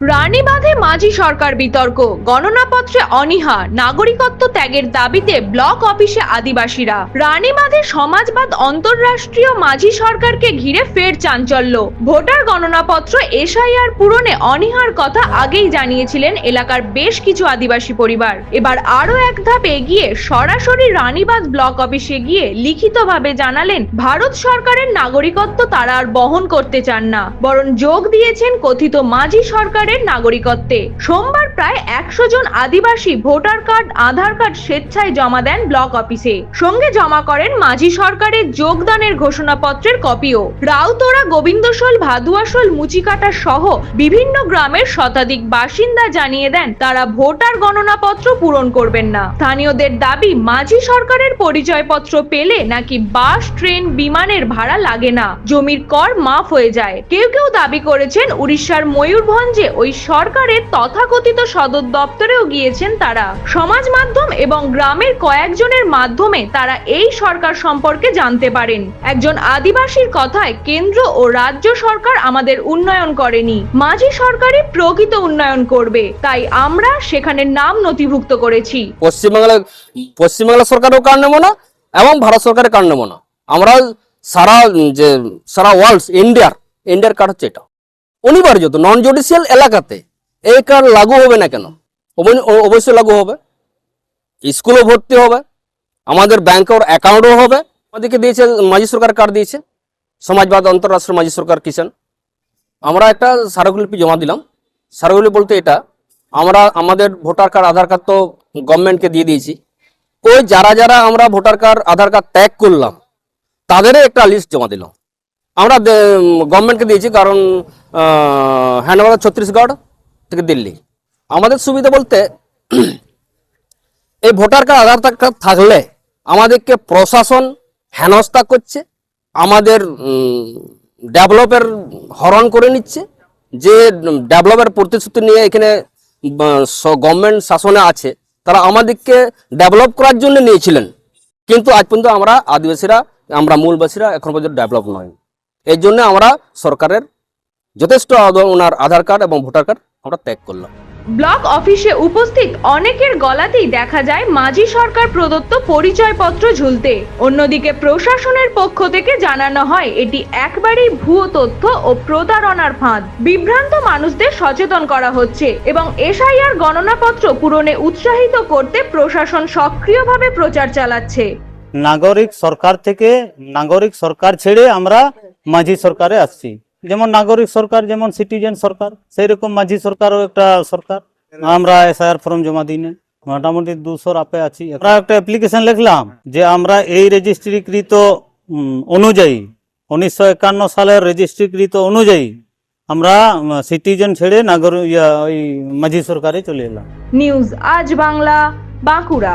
রানীবাঁধে মাঝি সরকার বিতর্ক। গণনাপত্রে অনীহা, নাগরিকত্ব ত্যাগের দাবিতে ব্লক অফিসে আদিবাসীরা। রানীবাঁধে সমাজবাদ অন্তর্রাষ্ট্রীয় মাঝি সরকারকে ঘিরে ফের চাঞ্চল্য। ভোটার গণনাপত্র এসআইআর পূরণে অনীহার কথা আগেই জানিয়েছিলেন এলাকার বেশ কিছু আদিবাসী পরিবার। এবার আরও এক ধাপ এগিয়ে সরাসরি রানীবাঁধ ব্লক অফিসে গিয়ে লিখিতভাবে জানালেন, ভারত সরকারের নাগরিকত্ব তারা আর বহন করতে চান না। বরং যোগ দিয়েছেন কথিত মাঝি সরকারের নাগরিকত্বে। সোমবার প্রায় একশো জন আদিবাসী ভোটার কার্ড, আধার কার্ড স্বেচ্ছায় জমা দেন ব্লক অফিসে। সঙ্গে জমা করেন মাঝি সরকারের যোগদানের ঘোষণাপত্রের কপিও। রাউতোড়া গোবিন্দশোল ভাদুয়াশোল মুচিকাটা সহ বিভিন্ন গ্রামের শতাধিক বাসিন্দা জানিয়ে দেন, তারা ভোটার গণনাপত্র পূরণ করবেন না। স্থানীয়দের দাবি, মাঝি সরকারের পরিচয়পত্র পেলে নাকি বাস, ট্রেন, বিমানের ভাড়া লাগে না। জমির কর মাফ হয়ে যায়। কেউ কেউ দাবি করেছেন, উড়িষ্যার ময়ূরভঞ্জে ওই সরকারের তথাকথিত সদর দপ্তরেও গিয়েছেন তারা। সমাজ মাধ্যম এবং গ্রামের কয়েকজনের মাধ্যমে তারা এই সরকার সম্পর্কে জানতে পারেন। একজন আদিবাসীর কথায় কেন্দ্র ও রাজ্য সরকার আমাদের উন্নয়ন করেনি। মাঝি সরকারই প্রকৃত উন্নয়ন করবে। তাই আমরা সেখানে নাম নথিভুক্ত করেছি। পশ্চিমবাংলা পশ্চিমবাংলা সরকারও কার্ড নেব না এবং ভারত সরকারের কার্ড নেব না? আমরা সারা যে, সারা ওয়ার্ল্ড ইন্ডিয়ার ইন্ডিয়ার কার্ড হচ্ছে এটা? অনিবার্য তো নন জুডিশিয়াল এলাকাতে। এই কার্ড লাগু হবে না কেন? অবৈ- অবশ্যই লাগু হবে। স্কুলও ভর্তি হবে। আমাদের ব্যাংকের অ্যাকাউন্টও হবে। আমাদেরকে দিয়েছে মাঝি সরকার কার্ড দিয়েছে সমাজবাদ অন্তর্রাষ্ট্রীয় মাঝি সরকার কিষাণ। আমরা একটা স্মারকলিপি জমা দিলাম। স্মারকলিপি বলতে এটা, আমরা, আমাদের ভোটার কার্ড, আধার কার্ড তো গভর্নমেন্টকে দিয়ে দিয়েছি। ওই যারা যারা আমরা ভোটার কার্ড, আধার কার্ড ত্যাগ করলাম তাদেরই একটা লিস্ট জমা দিলাম। আমরা গভর্নমেন্টকে দিয়েছি কারণ হ্যান্ডওভার ছত্তিশগড় থেকে দিল্লি। আমাদের সুবিধা বলতে এই ভোটার কার্ড, আধার কার্ড থাকলে আমাদেরকে প্রশাসন হেনস্থা করছে, আমাদের ডেভেলপের হরণ করে নিচ্ছে, যে ডেভেলপের প্রতিশ্রুতি নিয়ে এখানে গভর্নমেন্ট শাসনে আছে, তারা আমাদেরকে ডেভেলপ করার জন্য নিয়েছিলেন। কিন্তু আজ পর্যন্ত আমরা আদিবাসীরা, আমরা মূলবাসীরা এখন পর্যন্ত ডেভেলপ নয়। এর জন্য আমরা সরকারের যথেষ্ট ওনার আধার কার্ড এবং ভোটার কার্ড আমরা ত্যাগ করলাম। ব্লক অফিসে উপস্থিত অনেকের গলাতেই দেখা যায় মাঝি সরকার প্রদত্ত পরিচয়পত্র ঝুলতে। অন্যদিকে প্রশাসনের পক্ষ থেকে জানানো হয় এটি একবারেই ভুয়ো তথ্য ও প্রতারণার ফাঁদ। বিভ্রান্ত মানুষদের সচেতন করা হচ্ছে এবং এসআইআর গণনাপত্র পূরণে উৎসাহিত করতে প্রশাসন সক্রিয়ভাবে প্রচার চালাচ্ছে। নাগরিক সরকার থেকে নাগরিক সরকার ছেড়ে আমরা মাঝি সরকারে আসছি। যেমন নাগরিক সরকার, যেমন সিটিজেন সরকার সেই রকম মাঝি সরকারও একটা সরকার। আমরা এসআইআর ফর্ম জমা দিই না মোটামুটি দুশোর আপে আছি। আমরা একটা অ্যাপ্লিকেশন লিখলাম যে আমরা এই রেজিস্ট্রিকৃত অনুযায়ী, উনিশশো একান্ন সালের রেজিস্ট্রিকৃত অনুযায়ী আমরা সিটিজেন ছেড়ে নাগরিক ওই মাঝি সরকারে চলে এলাম। নিউজ আজ বাংলা, বাঁকুড়া।